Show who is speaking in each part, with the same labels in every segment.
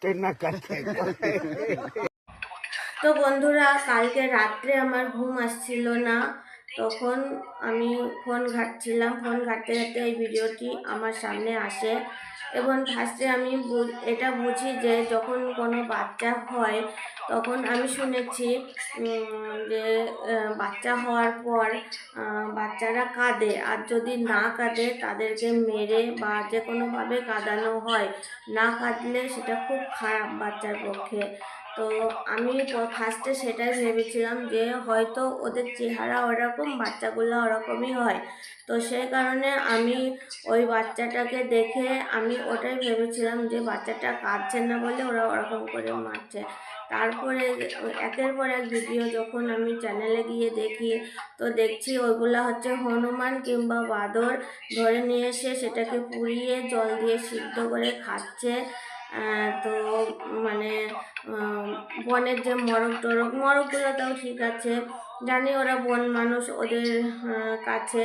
Speaker 1: কাটে না কাটে
Speaker 2: তো বন্ধুরা, কালকে রাত্রে আমার ঘুম আসছিল না। তখন আমি ফোন ঘাটছিলাম। ফোন ঘাটতে ঘাটতে এই ভিডিওটি আমার সামনে আসে। এবং ফার্স্টে আমি এটা বুঝি যে যখন কোনো বাচ্চা হয়, তখন আমি শুনেছি যে বাচ্চা হওয়ার পর বাচ্চারা কাঁদে। আর যদি না কাঁদে, তাদেরকে মেরে বা যে কোনোভাবে কাঁদানো হয়। না কাঁদলে সেটা খুব খারাপ বাচ্চার পক্ষে। তো আমি ফার্স্টে সেটাই ভেবেছিলাম যে হয়তো ওদের চেহারা ওরকম, বাচ্চাগুলো ওরকমই হয়। তো সেই কারণে আমি ওই বাচ্চাটাকে দেখে আমি ওটাই ভেবেছিলাম যে বাচ্চাটা কাঁদছে না বলে ওরা ওরকম করে মারছে। তারপরে একের পর এক ভিডিও যখন আমি চ্যানেলে গিয়ে দেখি, তো দেখছি ওইগুলা হচ্ছে হনুমান কিংবা বাদর। ধরে নিয়ে এসে সেটাকে পুড়িয়ে জল দিয়ে সিদ্ধ করে খাচ্ছে। তো মানে বনের যে মরক টরক মরকগুলো তাও ঠিক আছে। জানি ওরা বন মানুষ, ওদের কাছে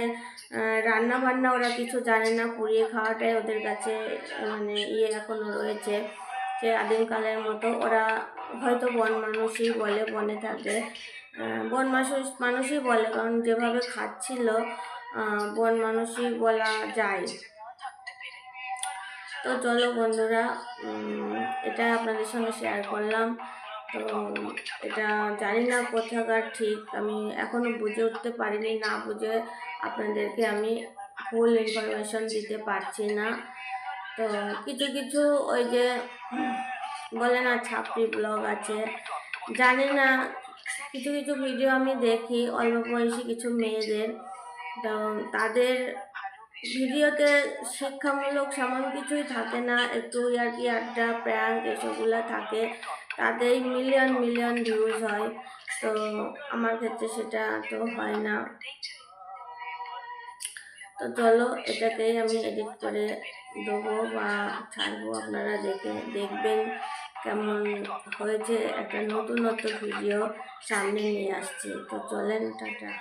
Speaker 2: রান্না বান্না ওরা কিছু জানে না। পুড়িয়ে খাওয়াটাই ওদের কাছে মানে ইয়ে এখনও রয়েছে যে আদিমকালের মতো। ওরা হয়তো বন মানুষই বলে, বনে থাকে। বন মানুষ, মানুষই বলে, কারণ যেভাবে খাচ্ছিল বন মানুষই বলা যায়। তো চলো বন্ধুরা এটা আপনাদের সঙ্গে শেয়ার করলাম। তো এটা জানি না কোথাকার ঠিক, আমি এখনও বুঝে উঠতে পারিনি, না বুঝে আপনাদেরকে আমি ফুল ইনফরমেশন দিতে পারছি না। তো কিছু কিছু ওই যে বলে না, ছাপড়ি ব্লগ আছে। জানি না, কিছু কিছু ভিডিও আমি দেখি, অল্প বয়সী কিছু মেয়েদের। তো তাদের ভিডিওতে শিক্ষামূলক সেমন কিছুই থাকে না, একটু আর কি আড্ডা প্র্যাঙ্ক এসবগুলো থাকে। তাতেই মিলিয়ন মিলিয়ন ভিউজ হয়। তো আমার ক্ষেত্রে সেটা তো হয় না। তো চলো, এটাকেই আমি এডিট করে দেবো বা ছাড়বো। আপনারা দেখে, দেখবেন কেমন হয়েছে। একটা নতুনত্ব ভিডিও সামনে নিয়ে আসছি। তো চলেন, টাটা।